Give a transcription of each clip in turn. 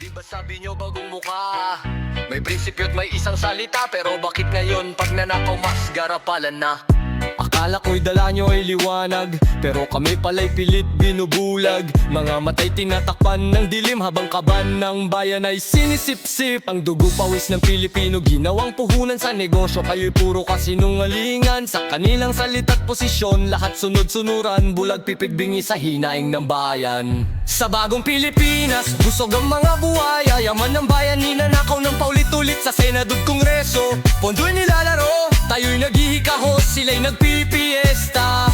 Di ba sabi nyo bagong mukha? May prinsipyo at may isang salita Pero bakit ngayon pag nanakaw mas garapalan na? Akala ko'y dala nyo ay liwanag Pero kami pala'y pilit binubulag. Mga matay tinatakpan ng dilim Habang kaban ng bayan ay sinisip-sip. Ang dugo pawis ng Pilipino Ginawang puhunan sa negosyo. Kayo'y puro kasinungalingan Sa kanilang salita't posisyon. Lahat sunod-sunuran Bulag pipig bingi sa hinaing ng bayan. Sa bagong Pilipinas Busog ang mga buhay. Yaman ng bayan Ninanakaw ng paulit-ulit Sa Senado at Kongreso. Pondo'y nilalaro Tayo'y naghihikahos Sila'y nagpipiesta.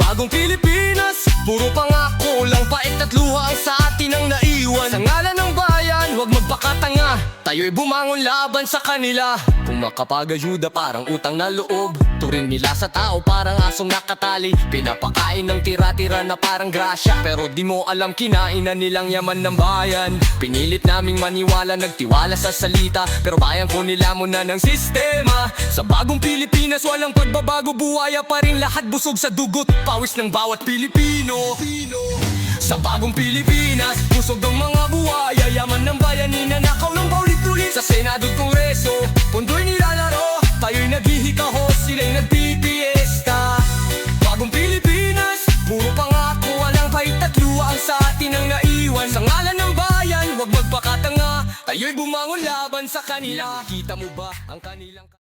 Bagong Pilipinas Puro pangako lang Pait at luha ang sa atin ang naiwan. Sa ngalan Tayo'y bumangon laban sa kanila. Kung makapagayuda parang utang na loob. Turin nila sa tao parang asong nakatali. Pinapakain ng tira-tira na parang grasya. Pero di mo alam kinain na nilang yaman ng bayan. Pinilit naming maniwala nagtiwala sa salita. Pero bayan ko nila mo na ng sistema. Sa bagong Pilipinas walang pagbabago. Buhaya pa rin lahat busog sa dugot. Pawis ng bawat Pilipino. Sa bagong Pilipinas Busog ang mga buhaya. Yaman ng bayan Ninanakaw sa atin ang naiwan. Sa ngalan ng bayan Huwag magpakatanga. Tayo'y bumangon laban sa kanila. Kita mo ba ang kanilang